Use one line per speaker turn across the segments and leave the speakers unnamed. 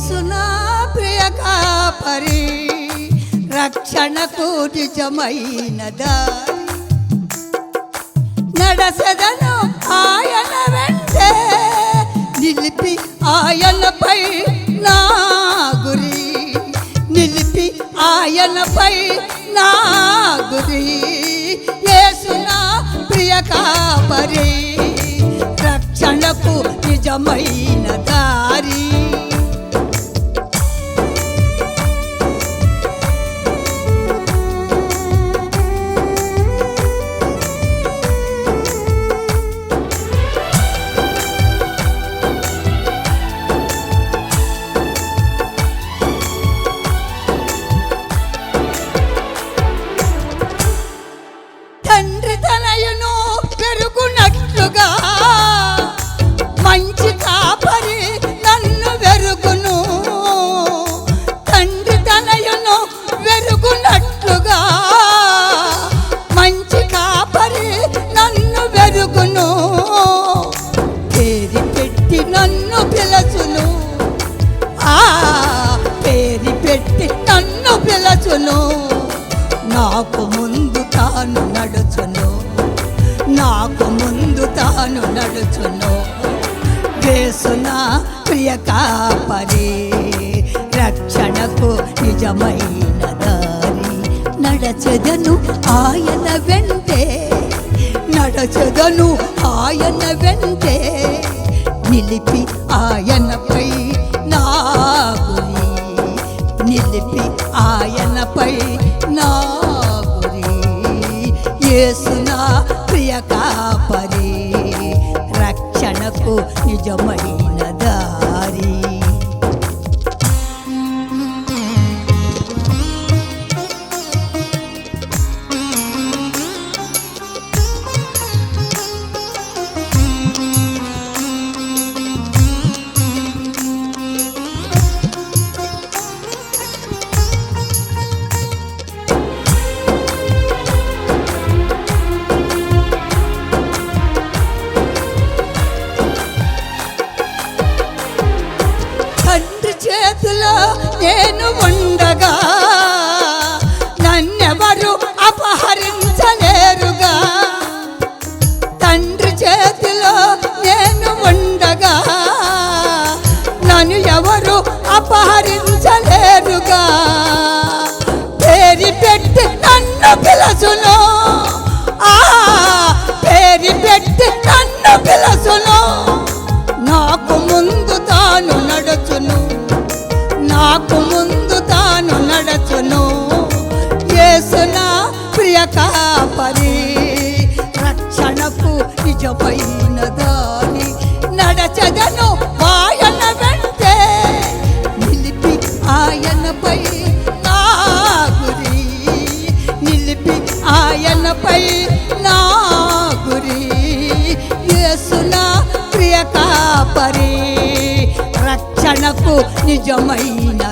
యేసునా ప్రియ కాపరి రక్షణకు నిజమైనదా నడసదను ఆయన వెంటే నిలిపి ఆయనపై నా గురి. నిలిపి ఆయనపై నా గురి. ఏ సునా ప్రియకా పరి రక్షణకు నిజమైనదా. తండ్రి తనయును పెరుగునట్లుగా. మంచి కాపరి నన్ను వెరుగును. తండ్రి తనయును వెరుగునట్లుగా. మంచి కాపరి నన్ను వెరుగును. పేరు పెట్టి నన్ను పిలచును. ఆ పేరు పెట్టి నన్ను పిలచును. నాకు ముందు తాను నడుచును. నాకు ముందు తాను నడుచును. వేసున ప్రియ కాపరి రక్షణకు నిజమైన దారి నడచెదను ఆయన వెంటే నడచెదను ఆయన వెంటే. నిలిపి ఆయనపై నా గురి నిలిపి ఆయనపై నా గురి ఏసునా కాపరి రక్షణకు నిజమై నాకు ముందు తాను నడచును. యేసున ప్రియ కాపరి రక్షణకు నిజమైన దాని నడచదను. ఆయన వెంటే నిలిపి ఆయనపై నా గురి నిలిపి ఆయనపై నా గురి యేసున ప్రియ కాపరి రక్షణకు నిజమైన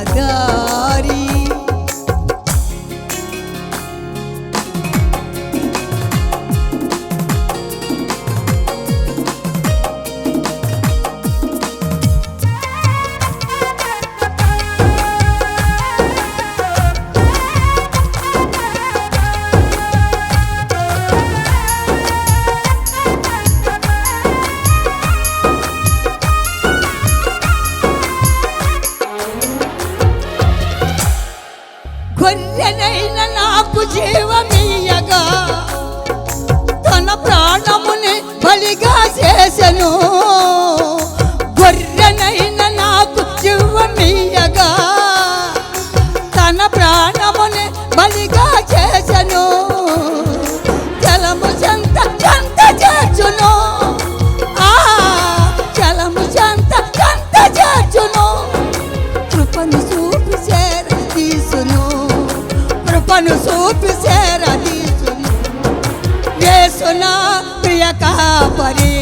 నాకు జీవమీయగా తన ప్రాణముని బలిగా చేసెను. గొర్రెనైన నాకు జీవమీయగా తన ప్రాణ కృపను చూపి చేర తీసును వేసునా ప్రియ కాపరి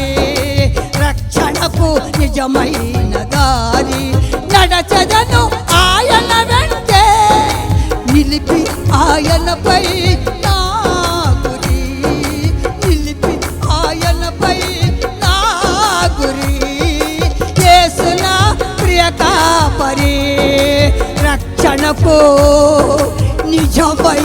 రక్షణకు నిజమైన దారి నడచదను ఆయన వెంటే నిలిపి ఆయనపై నా నిలిపి ఆయనపై నా గురి ప్రియ కాపరి రక్షణకు నిజమై